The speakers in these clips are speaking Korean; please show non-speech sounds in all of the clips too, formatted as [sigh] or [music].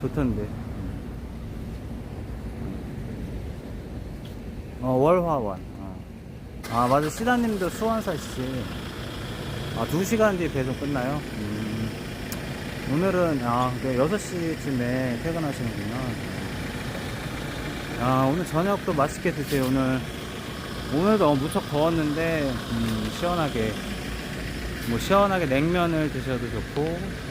좋던데. 어, 월화원. 어. 아, 맞아. 시다님도 수원사시지. 아, 2시간 뒤에 배송 끝나요? 음. 오늘은, 아, 6시쯤에 퇴근하시는구나. 아, 오늘 저녁도 맛있게 드세요, 오늘. 오늘도 무척 더웠는데, 음, 시원하게. 뭐, 시원하게 냉면을 드셔도 좋고,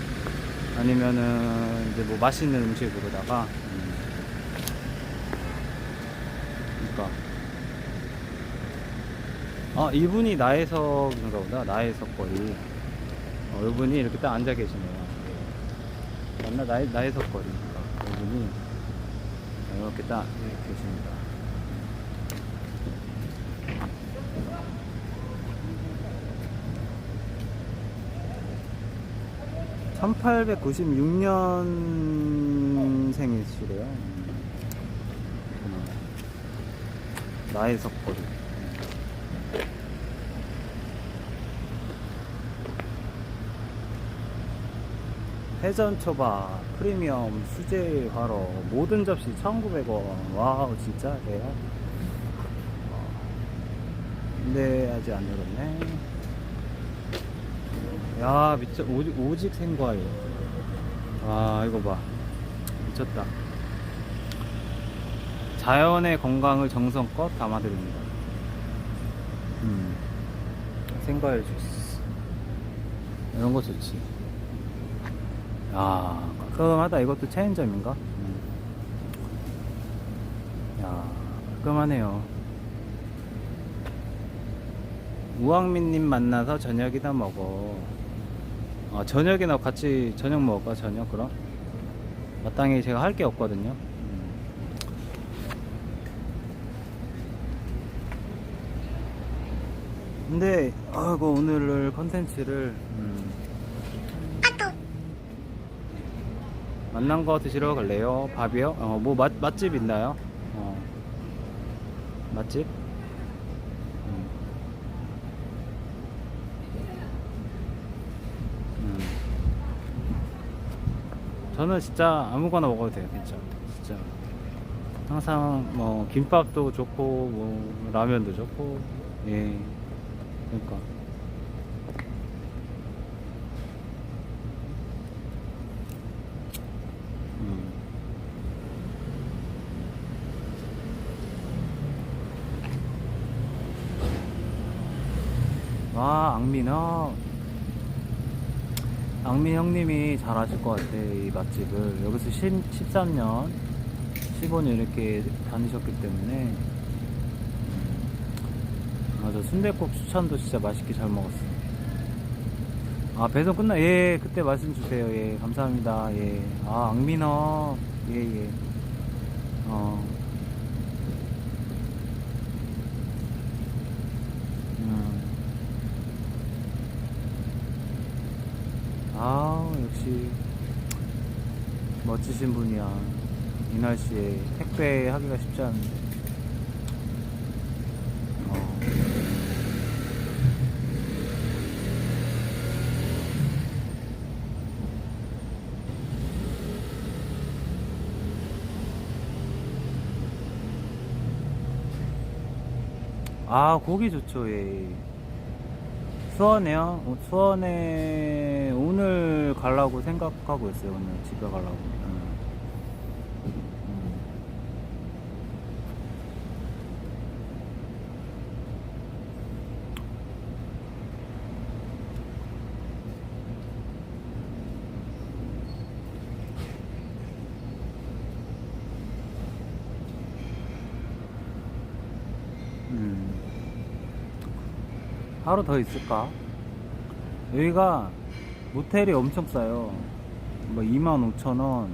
아니면은 이제 뭐 맛있는 음식으로다가 음. 그러니까. 아 이분이 나혜석인가 보다. 나혜석 거리. 어, 이분이 이렇게 딱 앉아 계시네요. 맞나? 나혜, 나혜석 거리니까 이분이. 이렇게 딱 이렇게 계십니다 (1896년생이시래요) 나의 석거리. 회전초밥 프리미엄 수제 화로 모든 접시 1900원. 와우 진짜 돼요? 근데 아직 안 열었네 야 미쳐 오직, 오직 생과일. 아 이거 봐. 미쳤다. 자연의 건강을 정성껏 담아드립니다. 음. 생과일 주스. 이런 거 좋지. 야 깔끔하다. 이것도 체인점인가? 음. 야 깔끔하네요. 우왕민님 만나서 저녁이다 먹어 아, 저녁이나 같이 저녁 먹을까 저녁 그럼 마땅히 제가 할 게 없거든요 음. 근데 아이고 오늘 컨텐츠를 음. 만난 거 드시러 갈래요? 밥이요? 어, 뭐 맛, 맛집 있나요? 어. 맛집? 음. 음. 저는 진짜 아무거나 먹어도 돼요, 진짜. 진짜. 항상 뭐 김밥도 좋고 뭐 라면도 좋고 예. 그러니까. 음. 와, 악민아. 악민 형님이 잘 아실 것 같아, 이 맛집을. 여기서 10, 13년, 15년 이렇게 다니셨기 때문에. 음. 맞아, 순대국 추천도 진짜 맛있게 잘 먹었어. 아, 배송 끝나, 예, 그때 말씀 주세요. 예, 감사합니다. 예. 아, 악민아. 예, 예. 어. 음. 아, 역시 멋지신 분이야. 이 날씨에 택배 하기가 쉽지 않은데. 어. 아, 고기 좋죠, 예. 수원에요? 어, 수원에 오늘 가려고 생각하고 있어요, 오늘 집에 가려고. 음. 음. 음. 하루 더 있을까? 여기가 모텔이 엄청 싸요. 뭐 25,000원.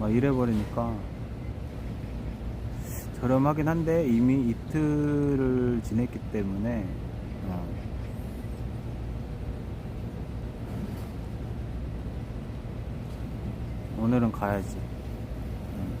막 이래 버리니까. 저렴하긴 한데 이미 이틀을 지냈기 때문에. 어. 오늘은 가야지. 음.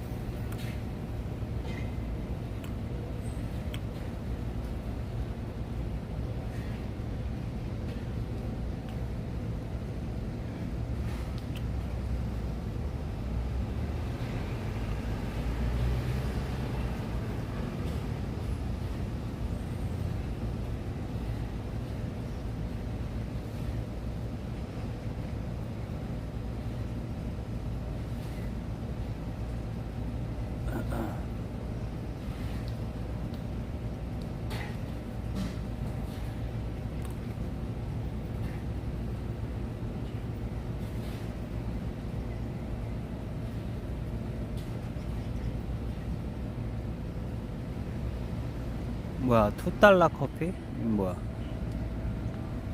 뭐야 투달러 커피? 뭐야.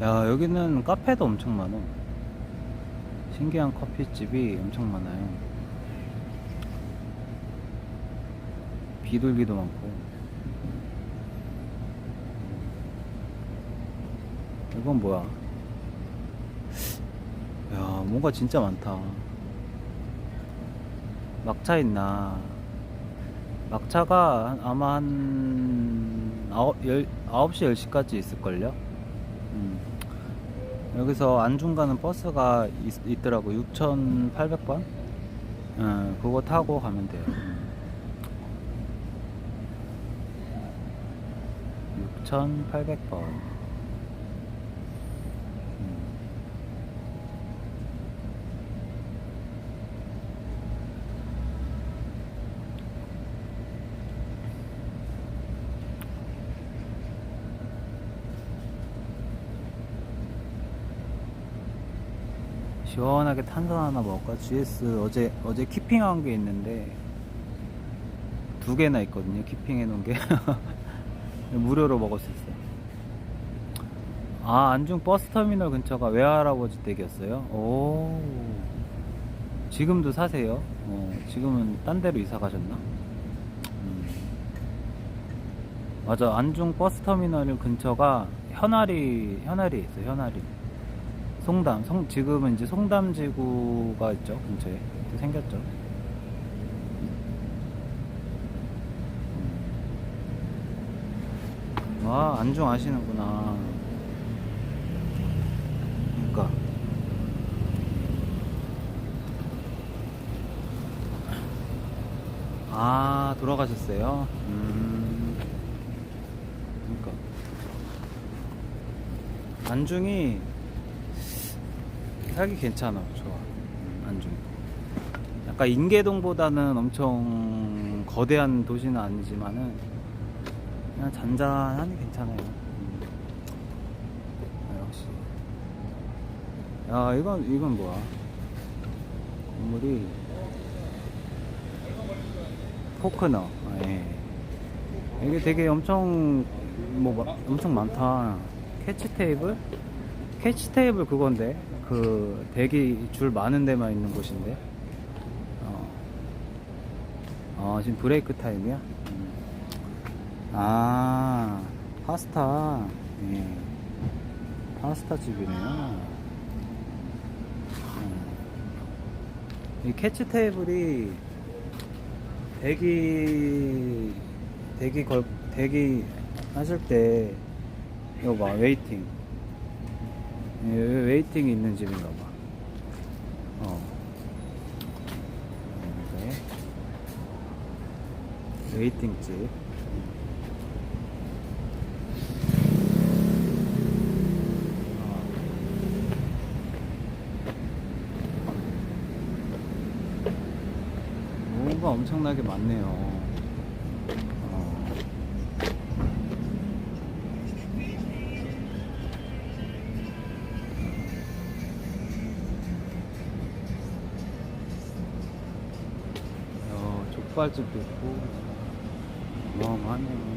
야 여기는 카페도 엄청 많어 신기한 커피집이 엄청 많아요. 비둘기도 많고. 이건 뭐야? 야 뭔가 진짜 많다. 막차 있나? 막차가 한- 아마 한 아홉, 열, 9시 10시까지 있을걸요? 음. 여기서 안중 가는 버스가 있, 더라고. 6,800번? 음, 그거 타고 가면 돼요. 음. 6,800번 음. 시원하게 탄산 하나 먹을까? GS 어제 어제 키핑한 게 있는데 두 개나 있거든요. 키핑해 놓은 게 [laughs] 무료로 먹을 수 있어요. 아 안중 버스 터미널 근처가 외할아버지 댁이었어요. 오 지금도 사세요? 어, 지금은 딴 데로 이사 가셨나? 음. 맞아 안중 버스 터미널 근처가 현아리 현아리 있어요. 현아리. 송담, 송, 지금은 이제 송담지구가 있죠, 근처에. 또 생겼죠. 음. 와, 안중 아시는구나. 그니까. 아, 돌아가셨어요? 음. 그니까. 안중이 살기 괜찮아 좋아. 음, 안중 약간 인계동보다는 엄청 거대한 도시는 아니지만은 그냥 잔잔하니 괜찮아요. 음. 아, 역시. 야 이건 이건 뭐야? 건물이 포크너. 아, 예. 이게 되게 엄청 뭐 마- 엄청 많다. 캐치 테이블? 캐치 테이블 그건데 그 대기 줄 많은 데만 있는 곳인데 어, 어 지금 브레이크 타임이야 음. 아 파스타 예. 파스타 집이네요 음. 이 캐치 테이블이 대기 대기 걸 대기 하실 때 이거 봐 웨이팅 예, 웨이팅이 있는 집인가 봐. 어. 네. 웨이팅 집. 어. 엄청나게 많네요. 어, 족발집도 있고, 어마어마하네요.